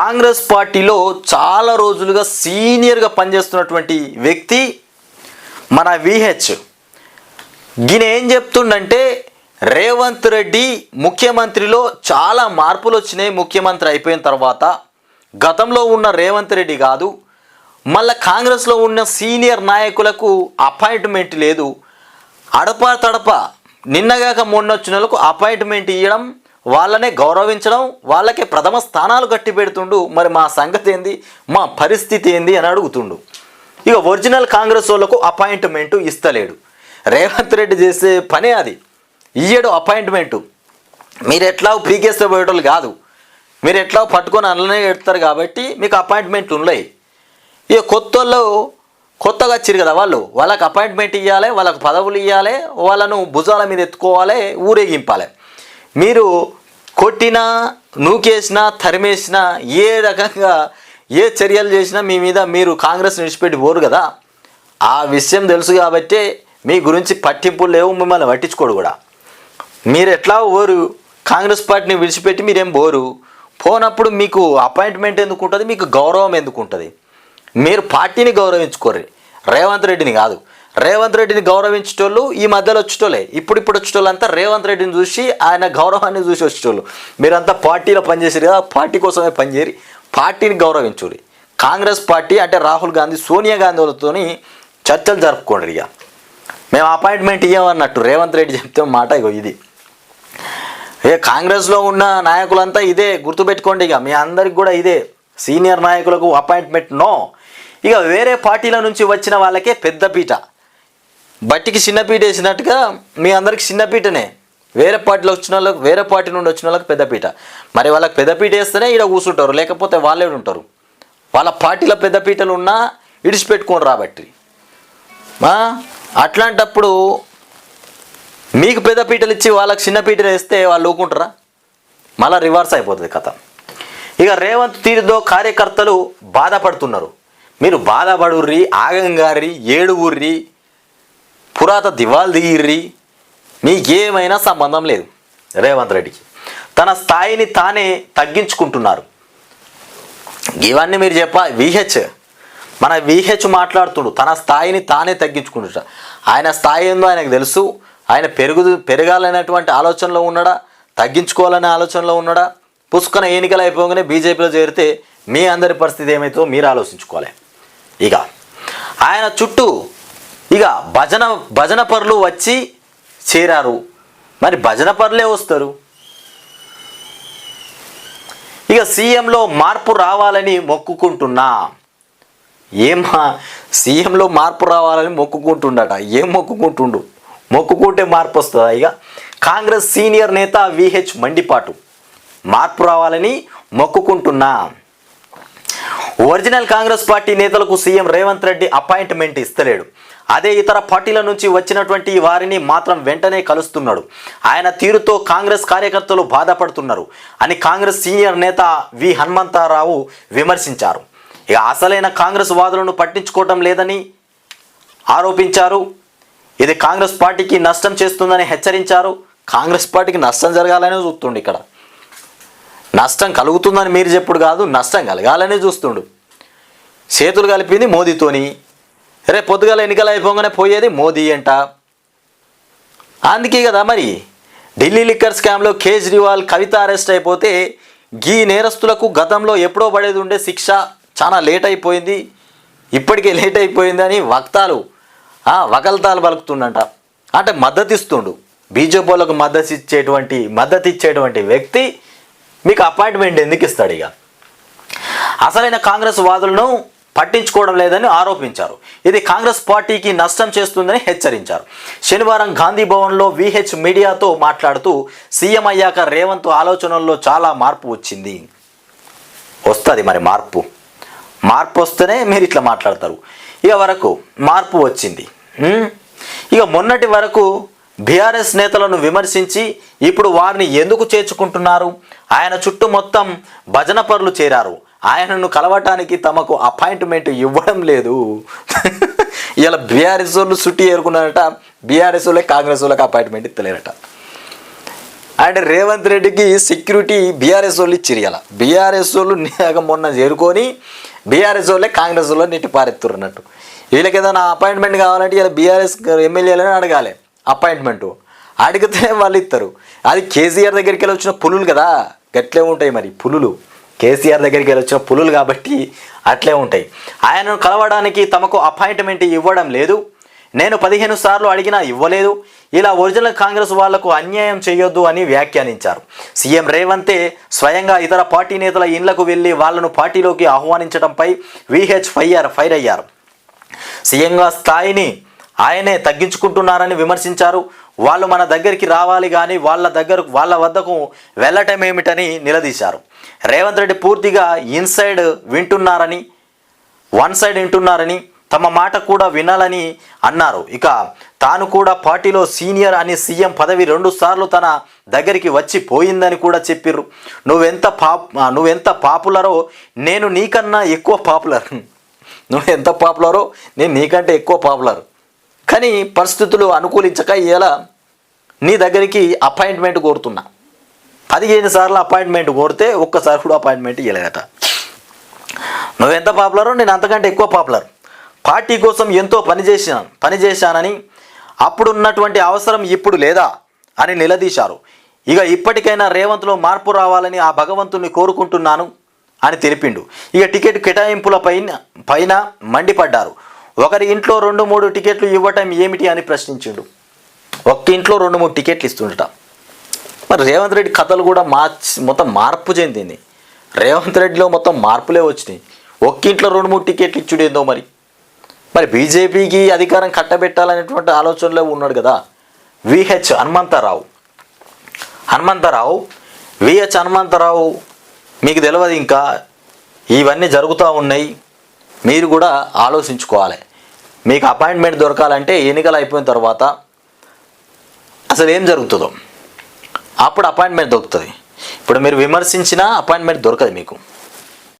కాంగ్రెస్ పార్టీలో చాలా రోజులుగా సీనియర్గా పనిచేస్తున్నటువంటి వ్యక్తి మన విహెచ్ గిన ఏం చెప్తుండంటే రేవంత్ రెడ్డి ముఖ్యమంత్రిలో చాలా మార్పులు వచ్చినాయి ముఖ్యమంత్రి అయిపోయిన తర్వాత. గతంలో ఉన్న రేవంత్ రెడ్డి కాదు మళ్ళీ కాంగ్రెస్లో ఉన్న సీనియర్ నాయకులకు అపాయింట్మెంట్ లేదు. అడప తడప నిన్నగాక మొన్న వచ్చిన వాళ్ళకు అపాయింట్మెంట్ ఇవ్వడం వాళ్ళనే గౌరవించడం వాళ్ళకే ప్రథమ స్థానాలు కట్టి పెడుతుండు. మరి మా సంగతి ఏంది మా పరిస్థితి ఏంది అని అడుగుతుండు. ఇక ఒరిజినల్ కాంగ్రెస్ వాళ్ళకు అపాయింట్మెంట్ ఇస్తలేడు. రేవంత్ రెడ్డి చేసే పనే అది. ఇయ్యడు అపాయింట్మెంటు. మీరు ఎట్లా పీకేస్తే పోయేటోళ్ళు కాదు. మీరు ఎట్లా పట్టుకొని అందులోనే పెడతారు కాబట్టి మీకు అపాయింట్మెంట్లు ఉన్నాయి ఇక కొత్త వాళ్ళు కొత్తగా వచ్చారు కదా వాళ్ళు. వాళ్ళకి అపాయింట్మెంట్ ఇవ్వాలి వాళ్ళకి పదవులు ఇవ్వాలి వాళ్ళను భుజాల మీద ఎత్తుకోవాలి ఊరేగింపాలి. మీరు కొట్టినా నూకేసినా తరిమేసినా ఏ రకంగా ఏ చర్యలు చేసినా మీ మీద మీరు కాంగ్రెస్ విడిచిపెట్టి పోరు కదా. ఆ విషయం తెలుసు కాబట్టే మీ గురించి పట్టింపులు లేవు మిమ్మల్ని పట్టించుకోడు కూడా. మీరు ఎట్లా ఓరు కాంగ్రెస్ పార్టీని విడిచిపెట్టి మీరేం పోరు? పోనప్పుడు మీకు అపాయింట్మెంట్ ఎందుకు ఉంటుంది? మీకు గౌరవం ఎందుకు ఉంటుంది? మీరు పార్టీని గౌరవించుకోరు రేవంత్ రెడ్డిని కాదు. రేవంత్ రెడ్డిని గౌరవించేటోళ్ళు ఈ మధ్యలో వచ్చేటోళ్ళే. ఇప్పుడు ఇప్పుడు వచ్చేటోళ్ళు అంతా రేవంత్ రెడ్డిని చూసి ఆయన గౌరవాన్ని చూసి వచ్చేటోళ్ళు. మీరంతా పార్టీలో పనిచేసారు కదా పార్టీ కోసమే పనిచేరి పార్టీని గౌరవించుడి. కాంగ్రెస్ పార్టీ అంటే రాహుల్ గాంధీ సోనియా గాంధీలతో చర్చలు జరుపుకోండి ఇక. మేము అపాయింట్మెంట్ ఇవ్వమన్నట్టు రేవంత్ రెడ్డి చెప్తే మాట ఇగో ఇది. ఏ కాంగ్రెస్లో ఉన్న నాయకులంతా ఇదే గుర్తుపెట్టుకోండి ఇక. మీ అందరికి కూడా ఇదే. సీనియర్ నాయకులకు అపాయింట్మెంట్ నో. ఇక వేరే పార్టీల నుంచి వచ్చిన వాళ్ళకే పెద్దపీట బట్టికి చిన్న పీట వేసినట్టుగా మీ అందరికి చిన్న పీటనే వేరే పార్టీలో వచ్చిన వాళ్ళకి వేరే పార్టీ నుండి వచ్చిన వాళ్ళకి పెద్దపీట. మరి వాళ్ళకి పెద్ద పీట వేస్తేనే ఇక్కడ కూర్చుంటారు లేకపోతే వాళ్ళే ఉంటారు. వాళ్ళ పార్టీలో పెద్ద పీటలు ఉన్నా ఇడిచిపెట్టుకోండి రాబట్టి అట్లాంటప్పుడు మీకు పెద్దపీటలు ఇచ్చి వాళ్ళకి చిన్నపీటలు వేస్తే వాళ్ళు ఊకుంటారా మళ్ళీ రివర్స్ అయిపోతుంది కథ. ఇక రేవంత్ తీరుతో కార్యకర్తలు బాధపడుతున్నారు. మీరు బాధపడుర్రి ఆగంగారి ఏడుగుర్రి పురాత దివాలు దిగిర్రి మీకేమైనా సంబంధం లేదు. రేవంత్ రెడ్డికి. తన స్థాయిని తానే తగ్గించుకుంటున్నారు. ఇవన్నీ మీరు చెప్ప విహెచ్. మన విహెచ్ మాట్లాడుతుండు. తన స్థాయిని తానే తగ్గించుకుంటుట ఆయన స్థాయి ఏందో ఆయనకు తెలుసు. ఆయన పెరుగు పెరగాలనేటువంటి ఆలోచనలో ఉన్నాడా? తగ్గించుకోవాలనే ఆలోచనలో ఉన్నాడా? పుష్కన ఎన్నికలు అయిపోగానే బీజేపీలో చేరితే మీ అందరి పరిస్థితి ఏమైతుందో మీరు ఆలోచించుకోవాలి. ఇక ఆయన చుట్టూ ఇక భజన భజన పరులు వచ్చి చేరారు. మరి భజన పరులే వస్తారు. ఇక సీఎంలో మార్పు రావాలని మొక్కుకుంటున్నా. ఏమా సీఎంలో మార్పు రావాలని మొక్కుకుంటుండట. ఏం మొక్కుకుంటుండు? మొక్కుకుంటే మార్పు వస్తుందా ఇక? కాంగ్రెస్ సీనియర్ నేత విహెచ్ మండిపాటు. మార్పు రావాలని మొక్కుకుంటున్నా. ఒరిజినల్ కాంగ్రెస్ పార్టీ నేతలకు సీఎం రేవంత్ రెడ్డి అపాయింట్మెంట్ ఇస్తలేడు. అదే ఇతర పార్టీల నుంచి వచ్చినటువంటి వారిని మాత్రం వెంటనే కలుస్తున్నాడు. ఆయన తీరుతో కాంగ్రెస్ కార్యకర్తలు బాధపడుతున్నారు. అని కాంగ్రెస్ సీనియర్ నేత వి. హనుమంతరావు విమర్శించారు. ఇక అసలైన కాంగ్రెస్ వాదులను పట్టించుకోవటం లేదని ఆరోపించారు. ఇది కాంగ్రెస్ పార్టీకి నష్టం చేస్తుందని హెచ్చరించారు. కాంగ్రెస్ పార్టీకి నష్టం జరగాలనే చూస్తుండు ఇక్కడ. నష్టం కలుగుతుందని మీరు చెప్పుడు కాదు నష్టం కలగాలనే చూస్తుండు. చేతులు కలిపింది మోదీతోని రేపు పొద్దుగాల ఎన్నికలు అయిపోగానే పోయేది మోదీ అంట. అందుకే కదా మరి ఢిల్లీ లిక్కర్ స్కామ్లో కేజ్రీవాల్ కవిత అరెస్ట్ అయిపోతే గీ నేరస్తులకు గతంలో ఎప్పుడో పడేది ఉండే శిక్ష చాలా లేట్ అయిపోయింది ఇప్పటికే లేట్ అయిపోయిందని వక్తాలు ఆ, వకల్తాలు పలుకుతుండంట. అంటే మద్దతు ఇస్తుండు బీజేపీ మద్దతు ఇచ్చేటువంటి మద్దతు ఇచ్చేటువంటి వ్యక్తి మీకు అపాయింట్మెంట్ ఎందుకు ఇస్తాడు ఇక? అసలైన కాంగ్రెస్ వాదులను పట్టించుకోవడం లేదని ఆరోపించారు. ఇది కాంగ్రెస్ పార్టీకి నష్టం చేస్తుందని హెచ్చరించారు. శనివారం గాంధీ భవన్లో విహెచ్ మీడియాతో మాట్లాడుతూ సీఎం అయ్యాక రేవంత్ ఆలోచనల్లో చాలా మార్పు వచ్చింది. వస్తుంది మరి మార్పు. మార్పు వస్తేనే మీరు ఇట్లా మాట్లాడతారు. ఇక వరకు మార్పు వచ్చింది. ఇక మొన్నటి వరకు బీఆర్ఎస్ నేతలను విమర్శించి ఇప్పుడు వారిని ఎందుకు చేర్చుకుంటున్నారు? ఆయన చుట్టూ మొత్తం భజన పరులు చేరారు. ఆయనను కలవటానికి తమకు అపాయింట్మెంట్ ఇవ్వడం లేదు. ఇలా బీఆర్ఎస్ వాళ్ళు సుట్టి ఏరుకున్నారట బీఆర్ఎస్ వాళ్ళే కాంగ్రెస్ వాళ్ళకి అపాయింట్మెంట్ ఇస్తలేరట. అండ్ రేవంత్ రెడ్డికి సెక్యూరిటీ బీఆర్ఎస్ వాళ్ళు ఇచ్చిరు ఇలా. బీఆర్ఎస్ వాళ్ళు మొన్న చేరుకొని బీఆర్ఎస్ వాళ్ళే కాంగ్రెస్ వాళ్ళు నెట్టి పారెత్తురు అన్నట్టు. వీళ్ళకి ఏదైనా అపాయింట్మెంట్ కావాలంటే ఇలా బీఆర్ఎస్ ఎమ్మెల్యేలని అడగాలి అపాయింట్మెంట్. అడిగితే వాళ్ళు ఇస్తారు అది కేసీఆర్ దగ్గరికి వెళ్ళి వచ్చిన పులులు కదా. గట్లే ఉంటాయి మరి పులులు. కేసీఆర్ దగ్గరికి వెళ్ళి వచ్చిన పులులు కాబట్టి అట్లే ఉంటాయి. ఆయనను కలవడానికి తమకు అపాయింట్మెంట్ ఇవ్వడం లేదు. నేను పదిహేను సార్లు అడిగినా ఇవ్వలేదు. ఇలా ఒరిజినల్ కాంగ్రెస్ వాళ్ళకు అన్యాయం చేయొద్దు అని వ్యాఖ్యానించారు. సీఎం రేవంతే స్వయంగా ఇతర పార్టీ నేతల ఇండ్లకు వెళ్ళి వాళ్ళను పార్టీలోకి ఆహ్వానించడంపై విహెచ్ ఫైర్ ఫైర్ అయ్యారు. సీఎంగా స్థాయిని ఆయనే తగ్గించుకుంటున్నారని విమర్శించారు. వాళ్ళు మన దగ్గరికి రావాలి కానీ వాళ్ళ దగ్గర వాళ్ళ వద్దకు వెళ్ళటం ఏమిటని నిలదీశారు. రేవంత్ రెడ్డి పూర్తిగా ఇన్సైడ్ వింటున్నారని వన్ సైడ్ వింటున్నారని తమ మాట కూడా వినాలని అన్నారు. ఇక తాను కూడా పార్టీలో సీనియర్ అని సీఎం పదవి రెండు సార్లు తన దగ్గరికి వచ్చి పోయిందని కూడా చెప్పిర్రు. నువ్వెంత పాప్ నువ్వెంత పాపులరో నేను నీకన్నా ఎక్కువ పాపులర్. నువ్వు ఎంత పాపులరో నేను నీకంటే ఎక్కువ పాపులర్. కానీ పరిస్థితులు అనుకూలించక ఇలా నీ దగ్గరికి అపాయింట్మెంట్ కోరుతున్నా. పదిహేను సార్లు అపాయింట్మెంట్ కోరితే ఒక్కసారి కూడా అపాయింట్మెంట్ ఇవ్వలేదట నువ్వెంత పాపులరో నేను అంతకంటే ఎక్కువ పాపులర్. పార్టీ కోసం ఎంతో పని చేశాను పని చేశానని అప్పుడు ఉన్నటువంటి అవసరం ఇప్పుడు లేదా అని నిలదీశారు. ఇక ఇప్పటికైనా రేవంత్లో మార్పు రావాలని ఆ భగవంతుని కోరుకుంటున్నాను అని తెలిపిండు. ఇక టికెట్ కేటాయింపుల పైన పైన మండిపడ్డారు. ఒకరి ఇంట్లో రెండు మూడు టికెట్లు ఇవ్వటం ఏమిటి అని ప్రశ్నించిండు. ఒక్క ఇంట్లో రెండు మూడు టికెట్లు ఇస్తుండట. మరి రేవంత్ రెడ్డి కథలు కూడా మార్చి మొత్తం మార్పు చెందింది. రేవంత్ రెడ్డిలో మొత్తం మార్పులే వచ్చినాయి. ఒక్కింట్లో రెండు మూడు టికెట్లు ఇచ్చుడు ఏందో మరి? మరి బీజేపీకి అధికారం కట్టబెట్టాలనేటువంటి ఆలోచనలో ఉన్నాడు కదా విహెచ్ హనుమంతరావు. హనుమంతరావు విహెచ్ హనుమంతరావు మీకు తెలియదు ఇంకా. ఇవన్నీ జరుగుతూ ఉన్నాయి. మీరు కూడా ఆలోచించుకోవాలి. మీకు అపాయింట్మెంట్ దొరకాలంటే ఎన్నికలు అయిపోయిన తర్వాత అసలు ఏం జరుగుతుందో? అప్పుడు అపాయింట్మెంట్ దొరుకుతుంది. ఇప్పుడు మీరు విమర్శించినా అపాయింట్మెంట్ దొరకదు మీకు.